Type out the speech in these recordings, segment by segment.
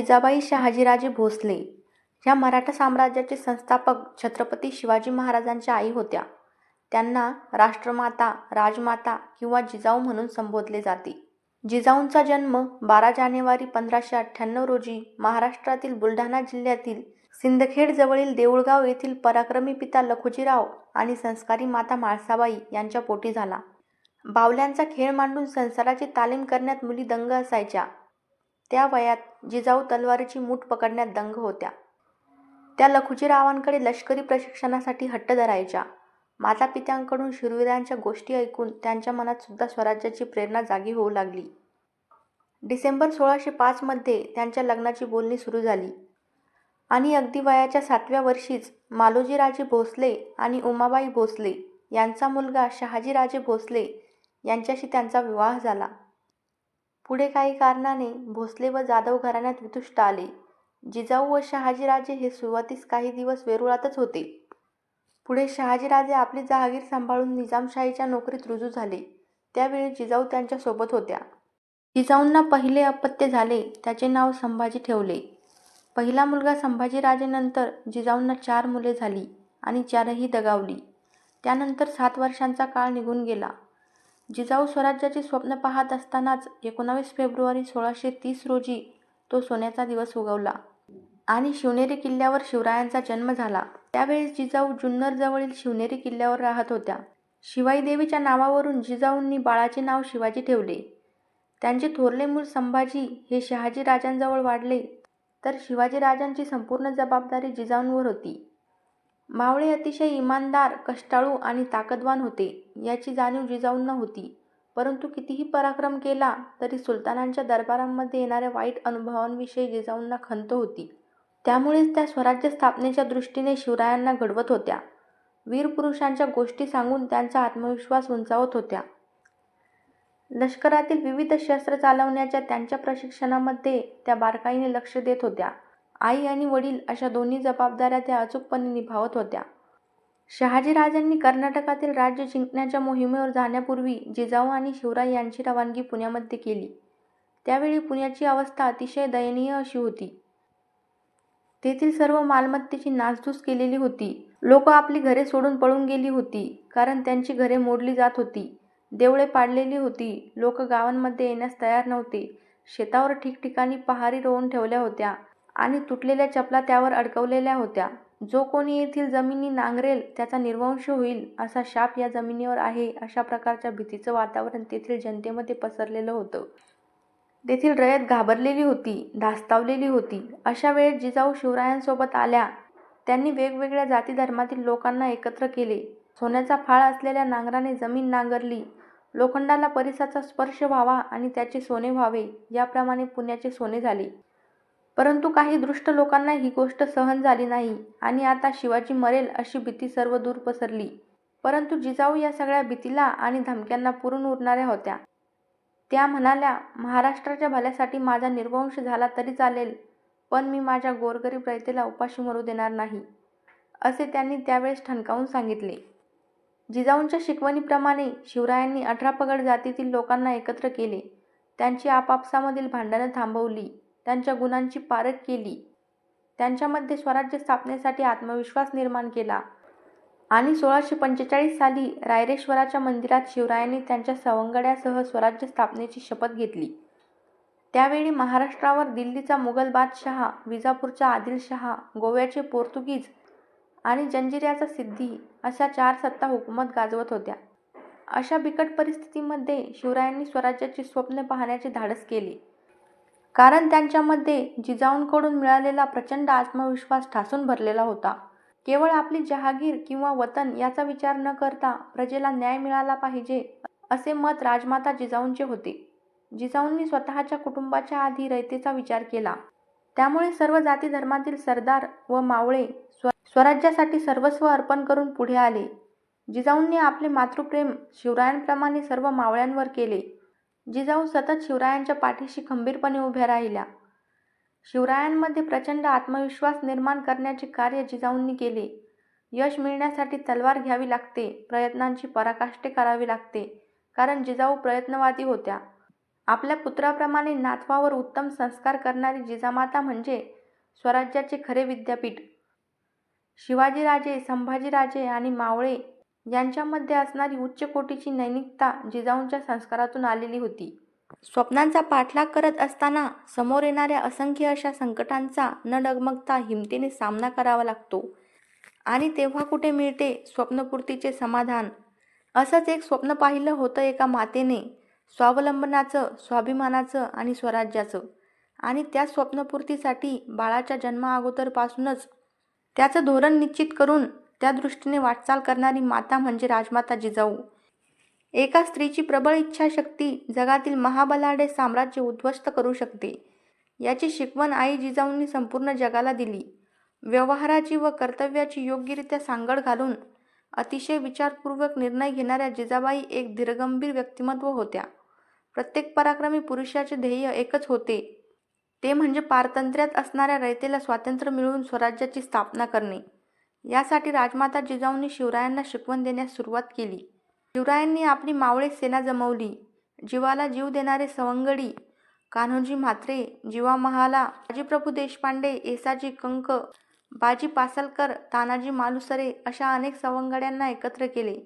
जिजाबाई शहाजीराजे भोसले ह्या मराठा साम्राज्याचे संस्थापक छत्रपती शिवाजी महाराजांच्या आई होत्या. त्यांना राष्ट्रमाता, राजमाता किंवा जिजाऊ म्हणून संबोधले जाते. जिजाऊंचा जन्म बारा जानेवारी पंधराशे अठ्ठ्याण्णव रोजी महाराष्ट्रातील बुलढाणा जिल्ह्यातील सिंदखेड जवळील देऊळगाव येथील पराक्रमी पिता लखुजीराव आणि संस्कारी माता म्हाळसाबाई यांच्या पोटी झाला. बावल्यांचा खेळ मांडून संसाराची तालीम करण्यात मुली दंग असायच्या. त्या वयात जिजाऊ तलवारीची मूठ पकडण्यात दंग होत्या. त्या लखुजीरावांकडे लष्करी प्रशिक्षणासाठी हट्ट धरायच्या. मातापित्यांकडून शूरवीरांच्या गोष्टी ऐकून त्यांच्या मनात सुद्धा स्वराज्याची प्रेरणा जागी होऊ लागली. डिसेंबर सोळाशे पाचमध्ये त्यांच्या लग्नाची बोलणी सुरू झाली आणि अगदी वयाच्या सातव्या वर्षीच मालोजीराजे भोसले आणि उमाबाई भोसले यांचा मुलगा शहाजीराजे भोसले यांच्याशी त्यांचा विवाह झाला. पुढे काही कारणाने भोसले व जाधव घराण्यात वितुष्ट आले. जिजाऊ व शहाजीराजे हे सुरुवातीस काही दिवस वेरूळातच होते. पुढे शहाजीराजे आपली जहागीर सांभाळून निजामशाहीच्या नोकरीत रुजू झाले. त्यावेळी जिजाऊ त्यांच्यासोबत होत्या. जिजाऊंना पहिले अपत्य झाले त्याचे नाव संभाजी ठेवले. पहिला मुलगा संभाजीराजेनंतर जिजाऊंना चार मुले झाली आणि चारही दगावली. त्यानंतर सात वर्षांचा काळ निघून गेला. जिजाऊ स्वराज्याचे स्वप्न पाहत असतानाच एकोणावीस फेब्रुवारी सोळाशे तीस रोजी तो सोन्याचा दिवस उगवला आणि शिवनेरी किल्ल्यावर शिवरायांचा जन्म झाला. त्यावेळेस जिजाऊ जुन्नरजवळील शिवनेरी किल्ल्यावर राहत होत्या. शिवाई देवीच्या नावावरून जिजाऊंनी बाळाचे नाव शिवाजी ठेवले. त्यांचे थोरले मूल संभाजी हे शहाजी राजांजवळ वाढले तर शिवाजीराजांची संपूर्ण जबाबदारी जिजाऊंवर होती. मावळे अतिशय इमानदार, कष्टाळू आणि ताकदवान होते याची जाणीव जिजाऊंना होती. परंतु कितीही पराक्रम केला तरी सुलतानांच्या दरबारांमध्ये येणाऱ्या वाईट अनुभवांविषयी जिजाऊंना खंत होती. त्यामुळेच त्या स्वराज्य स्थापनेच्या दृष्टीने शिवरायांना घडवत होत्या. वीरपुरुषांच्या गोष्टी सांगून त्यांचा आत्मविश्वास उंचावत होत्या. लष्करातील विविध शस्त्र चालवण्याच्या त्यांच्या प्रशिक्षणामध्ये त्या बारकाईने लक्ष देत होत्या. आई आणि वडील अशा दोन्ही जबाबदाऱ्या त्या अचूकपणे निभावत होत्या. शहाजीराजांनी कर्नाटकातील राज्य जिंकण्याच्या मोहिमेवर जाण्यापूर्वी जिजाऊ आणि शिवराय यांची रवानगी पुण्यामध्ये केली. त्यावेळी पुण्याची अवस्था अतिशय दयनीय अशी होती. तेथील सर्व मालमत्तेची नासधूस केलेली होती. लोक आपली घरे सोडून पळून गेली होती कारण त्यांची घरे मोडली जात होती. देवळे पाडलेली होती. लोक गावांमध्ये येण्यास तयार नव्हते. शेतावर ठिकठिकाणी पहारी रोवून ठेवल्या होत्या आणि तुटलेल्या चपला त्यावर अडकवलेल्या होत्या. जो कोणी येथील जमिनी नांगरेल त्याचा निर्वंश होईल असा शाप या जमिनीवर आहे अशा प्रकारच्या भीतीचं वातावरण तेथील जनतेमध्ये पसरलेलं होतं. तेथील रयत घाबरलेली होती, धास्तावलेली होती. अशा वेळेस जिजाऊ शिवरायांसोबत आल्या. त्यांनी वेगवेगळ्या जाती-धर्मातील लोकांना एकत्र केले. सोन्याचा फाळ असलेल्या नांगराने जमीन नांगरली. लोखंडाला परिसाचा स्पर्श व्हावा आणि त्याचे सोने व्हावे याप्रमाणे पुण्याचे सोने झाले. परंतु काही दृष्ट लोकांना ही गोष्ट सहन झाली नाही आणि आता शिवाजी मरेल अशी भीती सर्व दूर पसरली. परंतु जिजाऊ या सगळ्या भीतीला आणि धमक्यांना पुरून उरणाऱ्या होत्या. त्या म्हणाल्या, महाराष्ट्राच्या भल्यासाठी माझा निर्वंश झाला तरी चालेल पण मी माझ्या गोरगरीब रयतेला उपाशी मरू देणार नाही, असे त्यांनी त्यावेळेस ठणकावून सांगितले. जिजाऊंच्या शिकवणीप्रमाणे शिवरायांनी अठरा पगड जातीतील लोकांना एकत्र केले. त्यांची आपापसामधील भांडणं थांबवली. त्यांच्या गुणांची पारख केली. त्यांच्यामध्ये स्वराज्य स्थापनेसाठी आत्मविश्वास निर्माण केला आणि सोळाशे पंचेचाळीस साली रायरेश्वराच्या मंदिरात शिवरायांनी त्यांच्या सवंगड्यासह स्वराज्य स्थापनेची शपथ घेतली. त्यावेळी महाराष्ट्रावर दिल्लीचा मुघल बादशहा, विजापूरचा आदिलशहा, गोव्याचे पोर्तुगीज आणि जंजिऱ्याचा सिद्धी अशा चार सत्ता हुकूमत गाजवत होत्या. अशा बिकट परिस्थितीमध्ये शिवरायांनी स्वराज्याची स्वप्न पाहण्याचे धाडस केले. कारण त्यांच्यामध्ये जिजाऊंकडून मिळालेला प्रचंड आत्मविश्वास ठासून भरलेला होता. केवळ आपली जहागीर किंवा वतन याचा विचार न करता प्रजेला न्याय मिळाला पाहिजे असे मत राजमाता जिजाऊंचे होते. जिजाऊंनी स्वतःच्या कुटुंबाच्या आधी रयतेचा विचार केला. त्यामुळे सर्व जाती-धर्मातील सरदार व मावळे स्व स्वराज्यासाठी सर्वस्व अर्पण करून पुढे आले. जिजाऊंनी आपले मातृप्रेम शिवरायांप्रमाणे सर्व मावळ्यांवर केले. जिजाऊ सतत शिवरायांच्या पाठीशी खंबीरपणे उभ्या राहिल्या. शिवरायांमध्ये प्रचंड आत्मविश्वास निर्माण करण्याचे कार्य जिजाऊंनी केले. यश मिळण्यासाठी तलवार घ्यावी लागते, प्रयत्नांची पराकाष्ठे करावी लागते कारण जिजाऊ प्रयत्नवादी होत्या आपल्या पुत्राप्रमाणे नातवावर उत्तम संस्कार करणारी जिजामाता म्हणजे स्वराज्याचे खरे विद्यापीठ शिवाजीराजे संभाजीराजे आणि मावळे यांच्यामध्ये असणारी उच्च कोटीची नैनिकता जिजाऊंच्या संस्कारातून आलेली होती. स्वप्नांचा पाठलाग करत असताना समोर येणाऱ्या असंख्य अशा संकटांचा न डगमगता हिमतीने सामना करावा लागतो. आणि तेव्हा कुठे मिळते स्वप्नपूर्तीचे समाधान? असंच एक स्वप्न पाहिलं होतं एका मातेने स्वावलंबनाचं स्वाभिमानाचं आणि स्वराज्याचं. आणि त्या स्वप्नपूर्तीसाठी बाळाच्या जन्माअगोदरपासूनच त्याचं धोरण निश्चित करून त्या दृष्टीने वाटचाल करणारी माता म्हणजे राजमाता जिजाऊ. एका स्त्रीची प्रबळ इच्छाशक्ती जगातील महाबलाडे साम्राज्य उद्ध्वस्त करू शकते. याची शिकवण आई जिजाऊंनी संपूर्ण जगाला दिली. व्यवहाराची व कर्तव्याची योग्यरित्या सांगड घालून अतिशय विचारपूर्वक निर्णय घेणाऱ्या जिजाबाई एक धीरगंभीर व्यक्तिमत्व होत्या. प्रत्येक पराक्रमी पुरुषाचे ध्येय एकच होते. ते म्हणजे पारतंत्र्यात असणाऱ्या रयतेला स्वातंत्र्य मिळवून स्वराज्याची स्थापना करणे. यासाठी राजमाता जिजाऊंनी शिवरायांना शिकवण देण्यास सुरुवात केली. शिवरायांनी आपली मावळे सेना जमवली. जीवाला जीव देणारे सवंगडी कान्होजी म्हात्रे जीवा महाला बाजीप्रभू देशपांडे येसाजी कंक बाजी पासलकर तानाजी मालुसरे अशा अनेक सवंगड्यांना एकत्र केले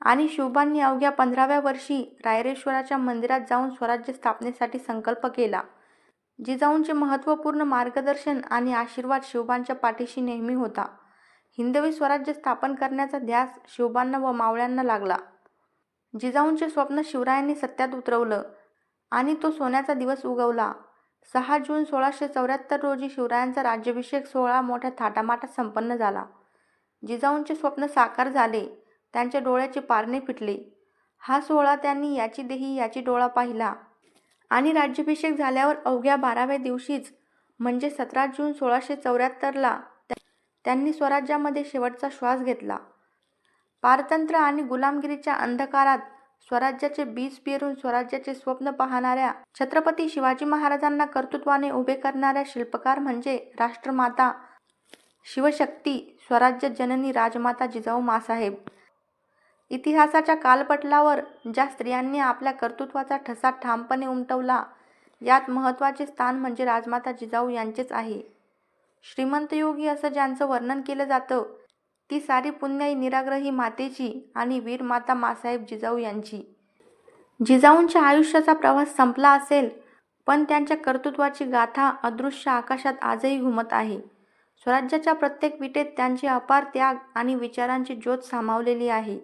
आणि शिवबांनी अवघ्या पंधराव्या वर्षी रायरेश्वराच्या मंदिरात जाऊन स्वराज्य स्थापनेसाठी संकल्प केला. जिजाऊंचे महत्त्वपूर्ण मार्गदर्शन आणि आशीर्वाद शिवबांच्या पाठीशी नेहमी होता. हिंदवी स्वराज्य स्थापन करण्याचा ध्यास शिवबांना व मावळ्यांना लागला. जिजाऊंचे स्वप्न शिवरायांनी सत्यात उतरवलं आणि तो सोन्याचा दिवस उगवला. सहा जून सोळाशे चौऱ्याहत्तर रोजी शिवरायांचा राज्याभिषेक सोहळा मोठ्या थाटामाटात संपन्न झाला. जिजाऊंचे स्वप्न साकार झाले त्यांच्या डोळ्याचे पारणे फिटले. हा सोहळा त्यांनी याची देही याची डोळा पाहिला आणि राज्याभिषेक झाल्यावर अवघ्या बाराव्या दिवशीच म्हणजे सतरा जून सोळाशे चौऱ्याहत्तरला त्यांनी स्वराज्यामध्ये शेवटचा श्वास घेतला. पारतंत्र्य आणि गुलामगिरीच्या अंधकारात स्वराज्याचे बीज पेरून स्वराज्याचे स्वप्न पाहणाऱ्या छत्रपती शिवाजी महाराजांना कर्तृत्वाने उभे करणाऱ्या शिल्पकार म्हणजे राष्ट्रमाता शिवशक्ती स्वराज्य जननी राजमाता जिजाऊ मासाहेब. इतिहासाच्या कालपटलावर ज्या स्त्रियांनी आपल्या कर्तृत्वाचा ठसा ठामपणे उमटवला यात महत्त्वाचे स्थान म्हणजे राजमाता जिजाऊ यांचेच आहे. श्रीमंत योगी असं ज्यांचं वर्णन केलं जातं ती सारी पुण्याई निराग्रही मातेची आणि वीर माता मासाहेब जिजाऊ यांची. जिजाऊंच्या आयुष्याचा प्रवास संपला असेल पण त्यांच्या कर्तृत्वाची गाथा अदृश्य आकाशात आजही घुमत आहे. स्वराज्याच्या प्रत्येक विटेत त्यांचे अपार त्याग आणि विचारांची ज्योत सामावलेली आहे.